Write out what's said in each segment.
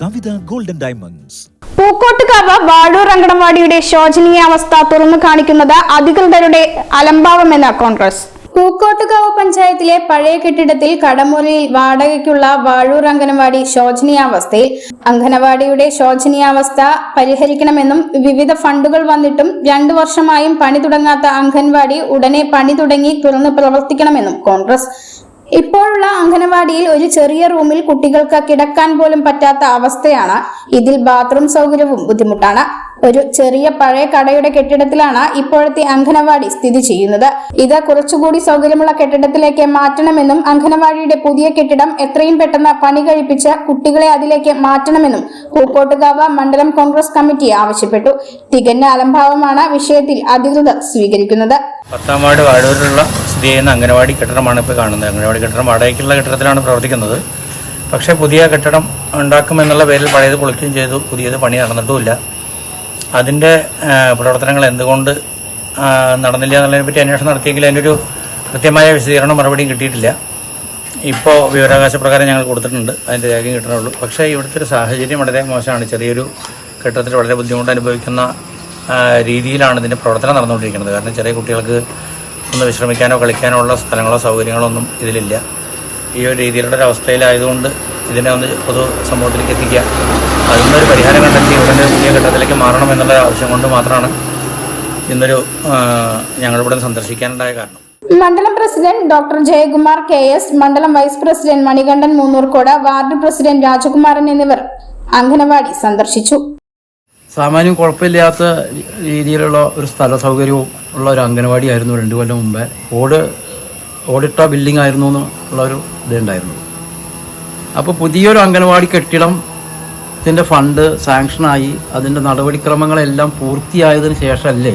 കവിത golden diamonds Pookkottukavu Vazhoor അങ്കണവാടിയുടെ ശോചനീയാവസ്ഥ തുറന്നു കാണിക്കുന്നത് അധികൃതരുടെ അലംഭാവമെന്ന് കോൺഗ്രസ്. പൂക്കോട്ടുകാവ് പഞ്ചായത്തിലെ പഴയ കെട്ടിടത്തിൽ കടമുറിയിൽ വാടകയ്ക്കുള്ള വാഴൂർ അംഗനവാടി ശോചനീയാവസ്ഥയിൽ അംഗനവാടിയുടെ ശോചനീയാവസ്ഥ പരിഹരിക്കണമെന്നും വിവിധ ഫണ്ടുകൾ വന്നിട്ടും രണ്ടു വർഷമായും പണി തുടങ്ങാത്ത അംഗൻവാടി ഉടനെ പണി തുടങ്ങി തുറന്ന് പ്രവർത്തിക്കണമെന്നും കോൺഗ്രസ്. ഇപ്പോഴുള്ള അംഗനവാടിയിൽ ഒരു ചെറിയ റൂമിൽ കുട്ടികൾക്ക് കിടക്കാൻ പോലും പറ്റാത്ത അവസ്ഥയാണ്. ഇതിൽ ബാത്റൂം സൗകര്യവും ബുദ്ധിമുട്ടാണ്. ഒരു ചെറിയ പഴയ കടയുടെ കെട്ടിടത്തിലാണ് ഇപ്പോഴത്തെ അംഗനവാടി സ്ഥിതി ചെയ്യുന്നത്. ഇത് കുറച്ചുകൂടി സൗകര്യമുള്ള കെട്ടിടത്തിലേക്ക് മാറ്റണമെന്നും അംഗനവാടിയുടെ പുതിയ കെട്ടിടം എത്രയും പെട്ടെന്ന് പണി കഴിപ്പിച്ച് കുട്ടികളെ അതിലേക്ക് മാറ്റണമെന്നും പൂക്കോട്ടുകാവ് മണ്ഡലം കോൺഗ്രസ് കമ്മിറ്റി ആവശ്യപ്പെട്ടു. തികഞ്ഞ അലംഭാവമാണ് വിഷയത്തിൽ അധികൃതർ സ്വീകരിക്കുന്നത്. സ്ഥിതി ചെയ്യുന്ന അംഗനവാടി കെട്ടിടമാണ് ഇപ്പോൾ കാണുന്നത്. അംഗനവാടി കെട്ടിടം വാടകയ്ക്കുള്ള കെട്ടിടത്തിലാണ് പ്രവർത്തിക്കുന്നത്. പക്ഷേ പുതിയ കെട്ടിടം ഉണ്ടാക്കുമെന്നുള്ള പേരിൽ പഴയത് പൊളിക്കുകയും ചെയ്തു. പുതിയത് പണി നടന്നിട്ടുമില്ല. അതിന്റെ പ്രവർത്തനങ്ങൾ എന്തുകൊണ്ട് നടന്നില്ല എന്നുള്ളതിനെ പറ്റി അന്വേഷണം നടത്തിയെങ്കിൽ അതിന്റെ ഒരു കൃത്യമായ വിശദീകരണം മറുപടിയും കിട്ടിയിട്ടില്ല. ഇപ്പോൾ വിവരാവകാശ പ്രകാരം ഞങ്ങൾ കൊടുത്തിട്ടുണ്ട്. അതിന്റെ രേഖയും കിട്ടണുള്ളൂ. പക്ഷേ ഇവിടുത്തെ ഒരു സാഹചര്യം വളരെ മോശമാണ്. ചെറിയൊരു കെട്ടിടത്തിൽ വളരെ ബുദ്ധിമുട്ട് അനുഭവിക്കുന്ന രീതിയിലാണ് ഇതിന്റെ പ്രവർത്തനം നടന്നുകൊണ്ടിരിക്കുന്നത്. കാരണം ചെറിയ കുട്ടികൾക്ക് ഒന്ന് വിശ്രമിക്കാനോ കളിക്കാനോ ഉള്ള സ്ഥലങ്ങളോ സൗകര്യങ്ങളോ ഒന്നും ഇതിലില്ല. ഈ ഒരു രീതിയിലുള്ള ഒരു അവസ്ഥയിലായതുകൊണ്ട് ഇതിനെ ഒന്ന് പൊതു സമൂഹത്തിലേക്ക് എത്തിക്കുക. അതിനൊരു പരിഹാരം കണ്ടെത്തി ഉടനെ പുതിയ ഘട്ടത്തിലേക്ക് മാറണം എന്നുള്ള ആവശ്യം കൊണ്ട് മാത്രമാണ് ഇന്നൊരു ഞങ്ങളിവിടെ സന്ദർശിക്കാനുണ്ടായ കാരണം. മണ്ഡലം president doctor Jayakumar K S മണ്ഡലം vice president Manikandan Moonnurkode ward president Rajakumaran എന്നിവർ അംഗനവാടി സന്ദർശിച്ചു. സാമാന്യം കുഴപ്പമില്ലാത്ത രീതിയിലുള്ള ഒരു സ്ഥല സൗകര്യവും ഉള്ള ഒരു അംഗനവാടിയായിരുന്നു രണ്ട് കൊല്ലം മുമ്പേ. ഓട് ഓടിട്ട ബിൽഡിംഗ് ആയിരുന്നു എന്നുള്ള ഒരു ഇതുണ്ടായിരുന്നു അപ്പോൾ പുതിയൊരു അംഗനവാടി കെട്ടിടം ഇതിന്റെ ഫണ്ട് സാങ്ഷനായി അതിന്റെ നടപടിക്രമങ്ങളെല്ലാം പൂർത്തിയായതിനു ശേഷമല്ലേ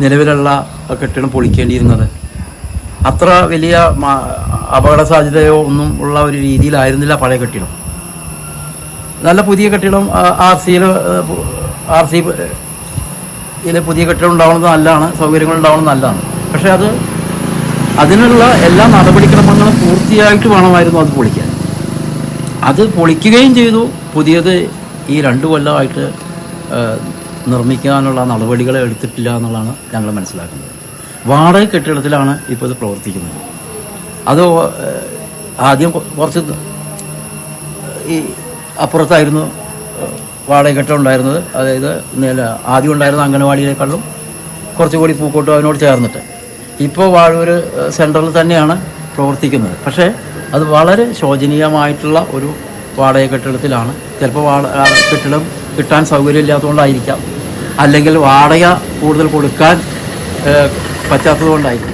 നിലവിലുള്ള കെട്ടിടം പൊളിക്കേണ്ടിയിരുന്നത്? അത്ര വലിയ അപകട സാധ്യതയോ ഒന്നും ഉള്ള ഒരു രീതിയിലായിരുന്നില്ല പഴയ കെട്ടിടം. നല്ല പുതിയ കെട്ടിടം ആർ സിയിൽ ആർ സി ഇതിൽ പുതിയ കെട്ടിടം ഉണ്ടാവുന്നത് നല്ലതാണ് സൗകര്യങ്ങൾ ഉണ്ടാവുന്നത് നല്ലതാണ്. പക്ഷേ അത് അതിനുള്ള എല്ലാ നടപടിക്രമങ്ങളും പൂർത്തിയായിട്ട് വേണമായിരുന്നു അത് പൊളിക്കാൻ. അത് പൊളിക്കുകയും ചെയ്തു. പുതിയത് ഈ രണ്ട് കൊല്ലമായിട്ട് നിർമ്മിക്കാനുള്ള നടപടികൾ എടുത്തിട്ടില്ല എന്നുള്ളതാണ് ഞങ്ങൾ മനസ്സിലാക്കുന്നത്. വാടക കെട്ടിടത്തിലാണ് ഇപ്പോൾ ഇത് പ്രവർത്തിക്കുന്നത്. അത് ആദ്യം കുറച്ച് ഈ അപ്പുറത്തായിരുന്നു വാടകഘട്ടം വാടക ഉണ്ടായിരുന്നത്. അതായത് ആദ്യം ഉണ്ടായിരുന്ന അംഗനവാടിയേക്കാളും കുറച്ചുകൂടി പൂക്കോട്ടും അതിനോട് ചേർന്നിട്ട്. ഇപ്പോൾ വാഴൂർ സെൻട്രൽ തന്നെയാണ് പ്രവർത്തിക്കുന്നത്. പക്ഷേ അത് വളരെ ശോചനീയമായിട്ടുള്ള ഒരു വാടക കെട്ടിടത്തിലാണ് ചിലപ്പോൾ വാടക കെട്ടിടം കിട്ടാൻ സൗകര്യമില്ലാത്തതുകൊണ്ടായിരിക്കാം. അല്ലെങ്കിൽ വാടക കൂടുതൽ കൊടുക്കാൻ പറ്റാത്തതുകൊണ്ടായിരിക്കും.